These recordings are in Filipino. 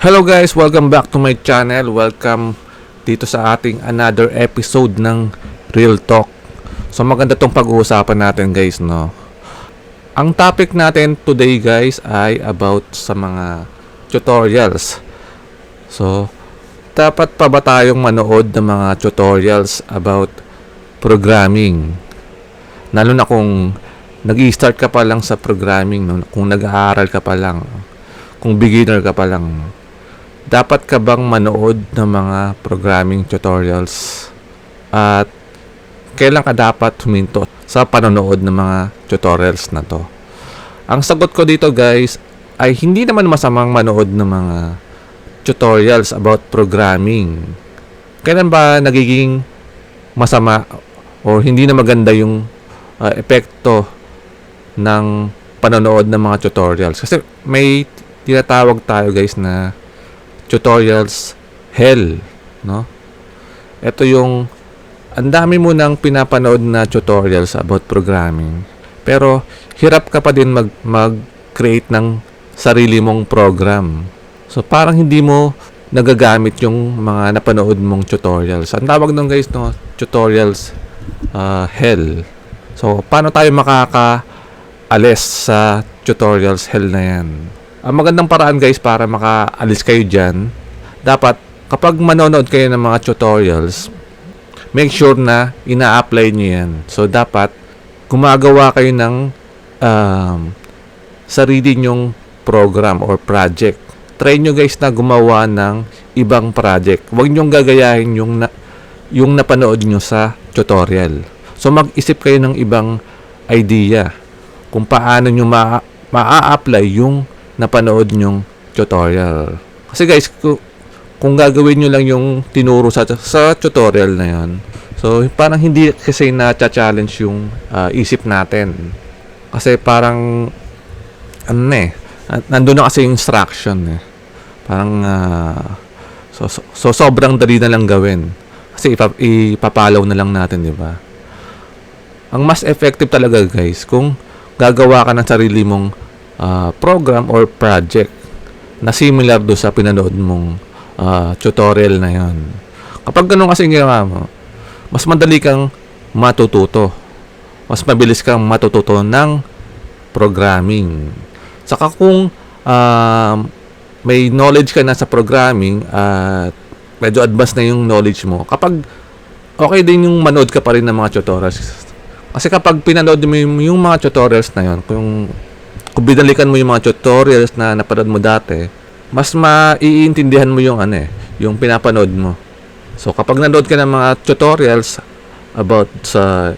Hello guys, welcome back to my channel. Welcome dito sa ating another episode ng Real Talk. So maganda tong pag-uusapan natin guys, no. Ang topic natin today guys ay about sa mga tutorials. So dapat pa ba tayong manood ng mga tutorials about programming? Lalo na kung nag-i-start ka pa lang sa programming, no? kung nag-aaral ka pa lang, kung beginner ka pa lang dapat ka bang manood ng mga programming tutorials? At kailan ka dapat huminto sa panonood ng mga tutorials na to? Ang sagot ko dito guys ay hindi naman masamang manood ng mga tutorials about programming. Kailan ba nagiging masama or hindi na maganda yung uh, epekto ng panonood ng mga tutorials? Kasi may tinatawag tayo guys na tutorials hell, no? Ito yung ang dami mo nang pinapanood na tutorials about programming. Pero hirap ka pa din mag mag-create ng sarili mong program. So parang hindi mo nagagamit yung mga napanood mong tutorials. Ang tawag nung guys no, tutorials uh, hell. So paano tayo makaka-alis sa tutorials hell na yan? Ang magandang paraan guys para makaalis kayo dyan, dapat kapag manonood kayo ng mga tutorials, make sure na ina-apply nyo yan. So dapat gumagawa kayo ng um, sarili nyong program or project. Try nyo guys na gumawa ng ibang project. Huwag nyong gagayahin yung, na, yung napanood nyo sa tutorial. So mag-isip kayo ng ibang idea kung paano nyo ma- ma-apply yung napanood nyong tutorial. Kasi guys, kung, kung gagawin nyo lang yung tinuro sa, sa tutorial na yon so parang hindi kasi na-challenge yung uh, isip natin. Kasi parang, ano eh, nandun na kasi yung instruction eh. Parang, uh, so, so, so, sobrang dali na lang gawin. Kasi ipa, ipapalaw na lang natin, di ba? Ang mas effective talaga guys, kung gagawa ka ng sarili mong uh, program or project na similar do sa pinanood mong uh, tutorial na yon. Kapag ganun kasi ginawa mo, mas madali kang matututo. Mas mabilis kang matututo ng programming. Saka kung uh, may knowledge ka na sa programming at uh, medyo advanced na yung knowledge mo, kapag okay din yung manood ka pa rin ng mga tutorials. Kasi kapag pinanood mo yung, mga tutorials na yon, kung kung binalikan mo yung mga tutorials na napanood mo dati, mas maiintindihan mo yung ano eh, yung pinapanood mo. So kapag nanood ka ng mga tutorials about sa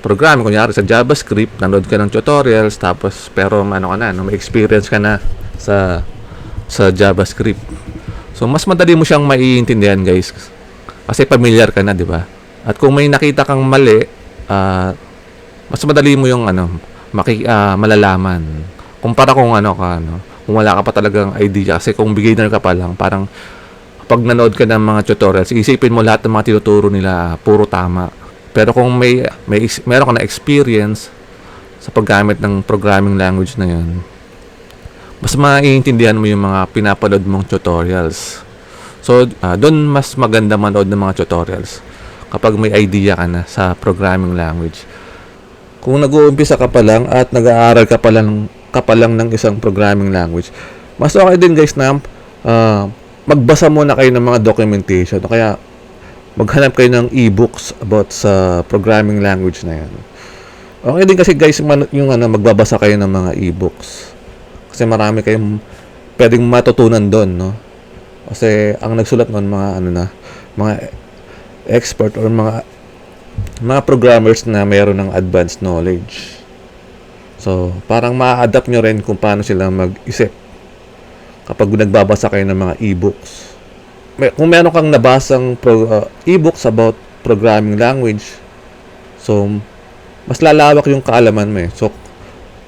programming, kunyari sa JavaScript, nanood ka ng tutorials, tapos pero ano ka na, no, may experience ka na sa sa JavaScript. So mas madali mo siyang maiintindihan, guys. Kasi familiar ka na, di ba? At kung may nakita kang mali, uh, mas madali mo yung ano, maki, uh, malalaman. Kumpara kung ano ka, ano, kung wala ka pa talagang idea. Kasi kung beginner ka pa lang, parang pag nanood ka ng mga tutorials, isipin mo lahat ng mga tinuturo nila puro tama. Pero kung may, may meron ka na experience sa paggamit ng programming language na yan, mas maiintindihan mo yung mga pinapanood mong tutorials. So, uh, doon mas maganda manood ng mga tutorials kapag may idea ka na sa programming language. Kung nag-uumpisa ka pa lang at nag-aaral ka pa lang, ka pa lang ng isang programming language, mas okay din guys na uh, magbasa muna kayo ng mga documentation. Kaya maghanap kayo ng e-books about sa programming language na yan. Okay din kasi guys man, yung ano, magbabasa kayo ng mga e-books. Kasi marami kayong pwedeng matutunan doon, no? Kasi ang nagsulat noon mga ano na, mga expert or mga mga programmers na mayroon ng advanced knowledge. So, parang ma-adapt nyo rin kung paano sila mag-isip kapag nagbabasa kayo ng mga e-books. May, kung meron kang nabasang pro, uh, e-books about programming language, so, mas lalawak yung kaalaman mo eh. So,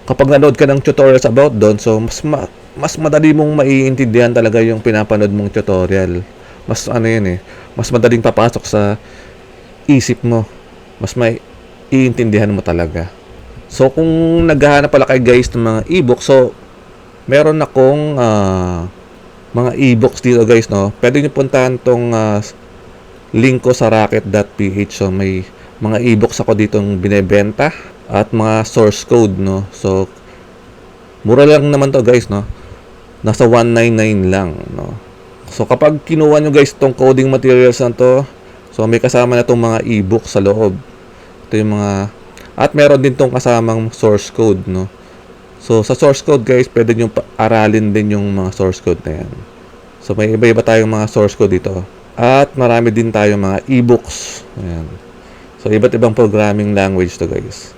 kapag nanood ka ng tutorials about doon, so, mas, ma, mas madali mong maiintindihan talaga yung pinapanood mong tutorial. Mas ano yun eh, mas madaling papasok sa isip mo mas may iintindihan mo talaga. So, kung naghahanap pala kay guys ng mga ebook, so, meron akong uh, mga e-books dito guys, no? Pwede nyo puntahan tong ah, link ko sa rocket.ph. So, may mga e-books ako ditong binebenta at mga source code, no? So, mura lang naman to guys, no? Nasa 199 lang, no? So, kapag kinuha nyo guys tong coding materials na to, so may kasama na tong mga e-book sa loob. Ito yung mga, at meron din tong kasamang source code, no? So, sa source code guys, pwede pa- aralin din yung mga source code na yan. So, may iba-iba tayong mga source code dito. At marami din tayong mga e-books. Ayan. So, iba't ibang programming language to guys.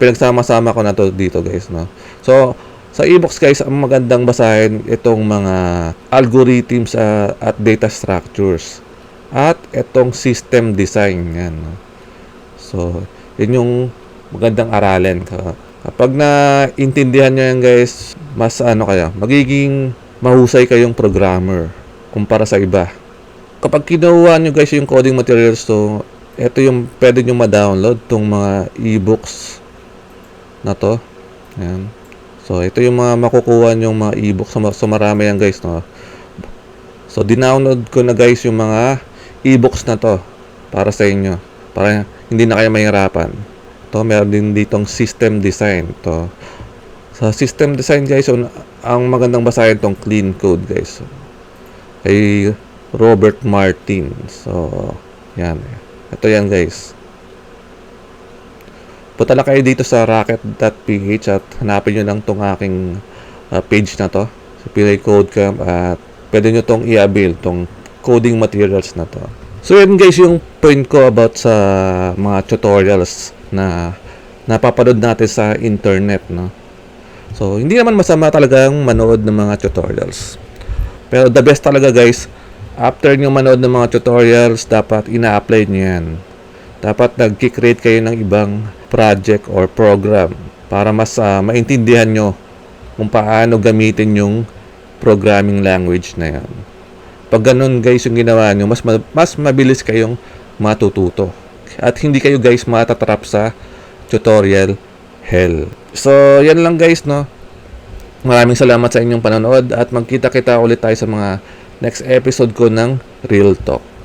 Pinagsama-sama ko na to dito guys, no? So, sa e-books guys, ang magandang basahin itong mga algorithms ah, at data structures. At itong system design. Yan, no? So, yun yung magandang aralin. Ka- Kapag na-intindihan nyo yan guys, mas ano kaya, magiging mahusay kayong programmer kumpara sa iba. Kapag kinuha nyo guys yung coding materials to, ito yung pwede nyo ma-download tong mga e-books na to. Ayan. So, ito yung mga makukuha yung mga e-books. So, marami yan guys, no? So, dinownload ko na guys yung mga e-books na to para sa inyo. Para hindi na kayo mahirapan. To, meron din ditong system design. To. Sa system design guys, ang magandang basahin tong clean code guys. Kay Robert Martin. So, yan. Ito yan guys. Punta lang kayo dito sa rocket.ph at hanapin nyo lang tong aking uh, page na to. Sa Pinoy Code Camp at pwede nyo tong i-avail tong coding materials na to. So yun guys yung point ko about sa mga tutorials na napapanood natin sa internet no. So hindi naman masama talagang manood ng mga tutorials. Pero the best talaga guys, after nyo manood ng mga tutorials, dapat ina-apply nyo yan. Dapat nag-create kayo ng ibang project or program para mas ah, maintindihan nyo kung paano gamitin yung programming language na yan. Pag ganun guys yung ginawa nyo, mas, ma- mas mabilis kayong matututo. At hindi kayo guys matatrap sa tutorial hell. So, yan lang guys, no? Maraming salamat sa inyong panonood at magkita-kita ulit tayo sa mga next episode ko ng Real Talk.